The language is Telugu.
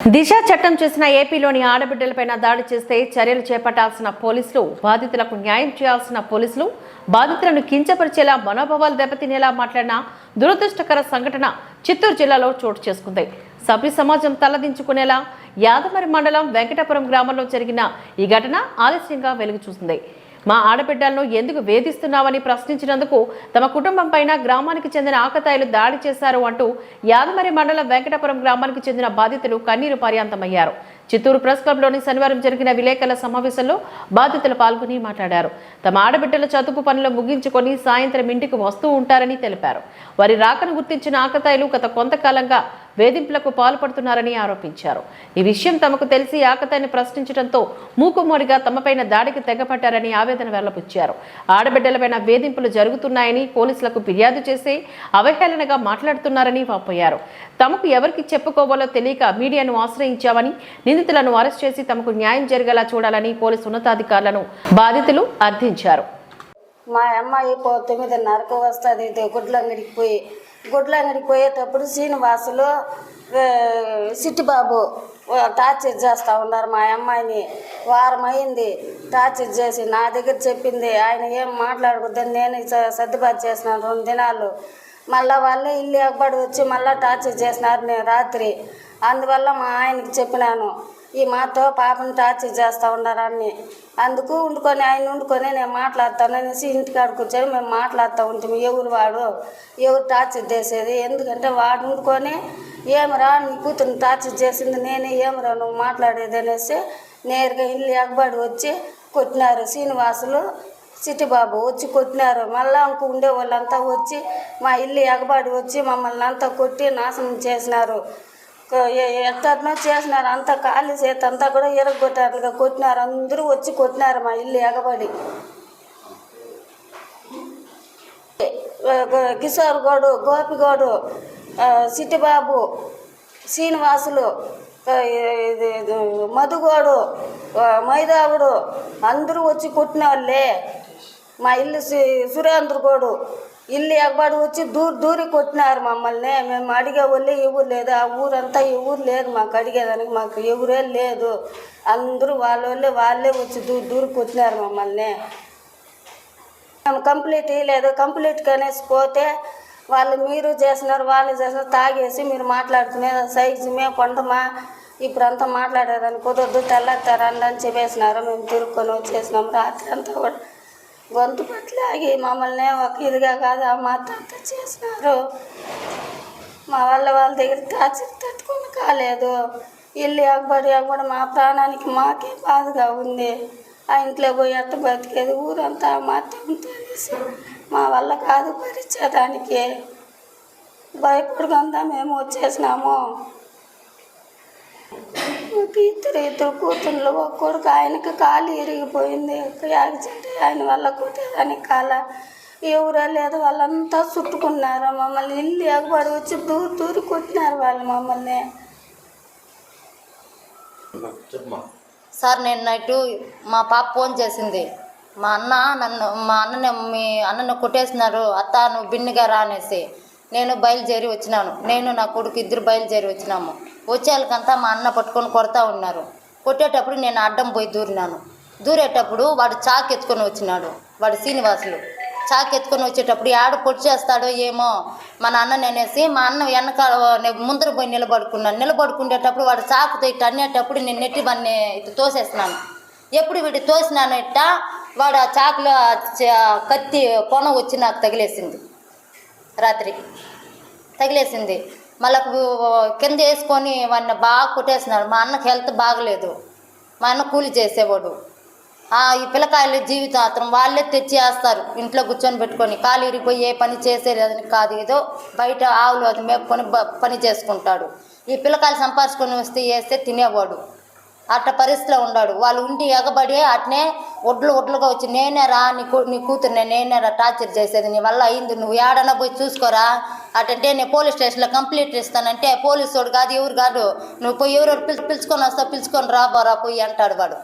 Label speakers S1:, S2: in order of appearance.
S1: దిశ చట్టం చేసిన ఏపీలోని ఆడబిడ్డలపై దాడి చేస్తే చర్యలు చేపట్టాల్సిన పోలీసులు బాధితులకు న్యాయం చేయాల్సిన పోలీసులు బాధితులను కించపరిచేలా మనోభావాలు దెబ్బతినేలా మాట్లాడిన దురదృష్టకర సంఘటన చిత్తూరు జిల్లాలో చోటు చేసుకుంది. సభ్య సమాజం తలదించుకునేలా యాదమరి మండలం వెంకటాపురం గ్రామంలో జరిగిన ఈ ఘటన ఆలస్యంగా వెలుగు చూసింది మా ఆడబిడ్డలను ఎందుకు వేధిస్తున్నావని ప్రశ్నించినందుకు తమ కుటుంబం పైన గ్రామానికి చెందిన ఆకతాయిలు దాడి చేశారు అంటూ యాదమరి మండలం వెంకటపురం గ్రామానికి చెందిన బాధితులు కన్నీరు పర్యాంతమయ్యారు. చిత్తూరు ప్రెస్ క్లబ్లోని శనివారం జరిగిన విలేకరుల సమావేశంలో బాధితులు పాల్గొని మాట్లాడారు. తమ ఆడబిడ్డల చదువు పనులు ముగించుకొని సాయంత్రం ఇంటికి వస్తూ ఉంటారని తెలిపారు. వారి రాకను గుర్తించిన ఆకతాయిలు గత కొంతకాలంగా వేధింపులకు పాల్పడుతున్నారని ఆరోపించారు. ఈ విషయం తమకు తెలిసి ఆకతాన్ని ప్రశ్నించడంతో మూకుమ్మడిగా తమపైన దాడికి తెగపట్టారని ఆవేదన వెల్లబుచ్చారు. ఆడబిడ్డలపైన వేధింపులు జరుగుతున్నాయని పోలీసులకు ఫిర్యాదు చేసి అవహేళనగా మాట్లాడుతున్నారని వాపోయారు. తమకు ఎవరికి చెప్పుకోవాలో తెలియక మీడియాను ఆశ్రయించామని నిందితులను అరెస్ట్ చేసి తమకు న్యాయం జరిగేలా చూడాలని పోలీసు ఉన్నతాధికారులను బాధితులు అర్థించారు.
S2: మా అమ్మాయి తొమ్మిదిన్నరకు వస్తుంది గుడ్లంగడికి పోయి గుడ్లంగడికి పోయేటప్పుడు శ్రీనివాసులు సిట్టిబాబు టార్చర్ చేస్తూ ఉన్నారు మా అమ్మాయిని. వారం అయింది టార్చర్ చేసి నా దగ్గర చెప్పింది ఆయన ఏం మాట్లాడకూడదని నేను సర్దుబాటు చేసినాను రెండు దినాలు. మళ్ళీ వాళ్ళు ఇల్లు ఎగ్గబడి వచ్చి మళ్ళీ టార్చర్ చేసినారు నేను రాత్రి. అందువల్ల మా ఆయనకి చెప్పినాను ఈ మాతో పాపని టార్చర్ చేస్తూ ఉన్నారని అందుకు ఉండుకొని ఆయన ఉండుకొని నేను మాట్లాడతాను. అనేసి ఇంటికాడ కూర్చొని మేము మాట్లాడుతూ ఉంటాము ఎవరు వాడు ఎవరు టార్చర్ చేసేది. ఎందుకంటే వాడు ఉండుకొని ఏమరా నీ కూతురు టార్చర్ చేసింది నేనే. ఏమరా నువ్వు మాట్లాడేది? అనేసి నేరుగా ఇల్లు ఎగబడి వచ్చి కొట్టినారు శ్రీనివాసులు. సిట్టిబాబు వచ్చి కొట్టినారు. మళ్ళా ఇంక ఉండే వాళ్ళంతా వచ్చి మా ఇల్లు ఎగబడి వచ్చి మమ్మల్ని అంతా కొట్టి నాశనం చేసినారు. కొ- చేసినారు అంతా ఖాళీ చేత అంతా కూడా ఎరగొట్టారుగా కొట్టినారు అందరూ వచ్చి కొట్టినారు మా ఇల్లు ఎగబడి. కిషోర్ గౌడు గోపిగౌడు సిట్టిబాబు శ్రీనివాసులు ఇది- మధుగోడు మైదావుడు అందరూ వచ్చి కొట్టిన వాళ్ళే మా ఇల్లు సురేంద్రగోడు ఇల్లు ఎగబడి వచ్చి దూర దూరి కొట్టినారు మమ్మల్ని. మేము అడిగే వాళ్ళే ఎవరు లేదు ఆ ఊరంతా ఎవరు లేదు మాకు అడిగేదానికి మాకు ఎవరే లేదు. అందరూ వాళ్ళ వాళ్ళే వాళ్ళే వచ్చి దూరి దూరి కొట్టినారు మమ్మల్ని. మేము కంప్లీట్ ఇవ్వలేదు కంప్లీట్ కనేసి పోతే వాళ్ళు మీరు చేసినారు వాళ్ళు చేసినారు తాగేసి మీరు మాట్లాడుకునే సైజు మేము కొండమా ఇప్పుడు అంతా మాట్లాడేదాన్ని కుదరదు తెల్లారుతారండి అని చెప్పేసినారు. మేము తిరుక్కొని వచ్చేసినాం. రాత్రి అంతా కూడా గొంతు పట్లాగి మమ్మల్ని ఒక ఇదిగా కాదు ఆ మాట అంతా చేసినారు. మా వాళ్ళ వాళ్ళ దగ్గర టార్చర్ తట్టుకొని కాలేదు. ఇల్లు ఎగబడి ఎగబడి మా ప్రాణానికి మాకే బాధగా ఉంది. ఆ ఇంట్లో పోయి అట్ట బతికేది ఊరంతా మాత్రంతో మా వల్ల కాదు భరించేదానికి భయపడుకుందా మేము వచ్చేసినాము. ఇద్దరు ఇద్దరు కూతుర్లు ఒక కొడుకు ఆయనకి కాలు ఇరిగిపోయింది. యాక్సిడెంట్ ఆయన వల్ల కొట్టేదానికి కాల ఎవరే లేదు వాళ్ళంతా చుట్టుకున్నారు. మమ్మల్ని ఇల్లు ఎగబడి వచ్చి దూరి దూరి కొట్టినారు వాళ్ళు మమ్మల్ని.
S3: సార్ నేను నైట్ మా పాప ఫోన్ చేసింది. మా అన్న నన్ను మా అన్నని మీ అన్నను కొట్టేసినారు. అత్త నువ్వు బిన్నిగా రా అనేసి. నేను బయలుదేరి వచ్చినాను. నేను నా కొడుకు ఇద్దరు బయలుదేరి వచ్చినాము. వచ్చేళ్ళకంతా మా అన్న పట్టుకొని కొడతా ఉన్నారు. కొట్టేటప్పుడు నేను అడ్డం పోయి దూరినాను. దూరేటప్పుడు వాడు చాక్ ఎత్తుకొని వచ్చినాడు. వాడు శ్రీనివాసులు. చాక్ ఎత్తుకొని వచ్చేటప్పుడు ఆడ పొడి చేస్తాడో ఏమో మా నాన్న అనేసి మా అన్న వెనకాల ముందర పోయి నిలబడుకున్నాను నిలబడుకునేటప్పుడు వాడు చాకుతో ఇట్ట అనేటప్పుడు నేను నెట్టి వాడిని ఇటు తోసేస్తున్నాను ఎప్పుడు వీటి తోసినాను ఇట్ట వాడు ఆ చాకులో చ- కత్తి కొన వచ్చి నాకు తగిలేసింది. రాత్రి. తగిలేసింది. మళ్ళీ కింద వేసుకొని వాడిని బాగా కొట్టేసినాడు. మా అన్నకి హెల్త్ బాగలేదు. మా అన్న కూలి చేసేవాడు. ఈ పిల్లకాయల జీవితం అతను వాళ్ళే తెచ్చి వేస్తారు. ఇంట్లో కూర్చొని పెట్టుకొని కాలు ఇరిగిపోయి ఏ పని చేసేదని కాదు. ఏదో బయట ఆవులు అది మేపుకొని పని చేసుకుంటాడు. ఈ పిల్లకాయలు సంపాదించుకొని వస్తే వేస్తే తినేవాడు. అట్ట పరిస్థితిలో ఉన్నాడు. వాళ్ళు ఉండి ఎగబడి అట్నే ఒడ్లు ఒడ్లుగా వచ్చి నేనే రా నీ నీ కూతురునే నేనే రా టార్చర్ చేసేది నీ వల్ల అయింది నువ్వు ఏడన్నా పోయి చూసుకోరా? అటంటే నేను పోలీస్ స్టేషన్లో కంప్లీట్ ఇస్తానంటే పోలీసు వాడు కాదు ఎవరు కాదు నువ్వు పోయి ఎవరు పిలుచుకొని వస్తావు పిలుచుకొని రా పోరా పోయి అంటాడు వాడు.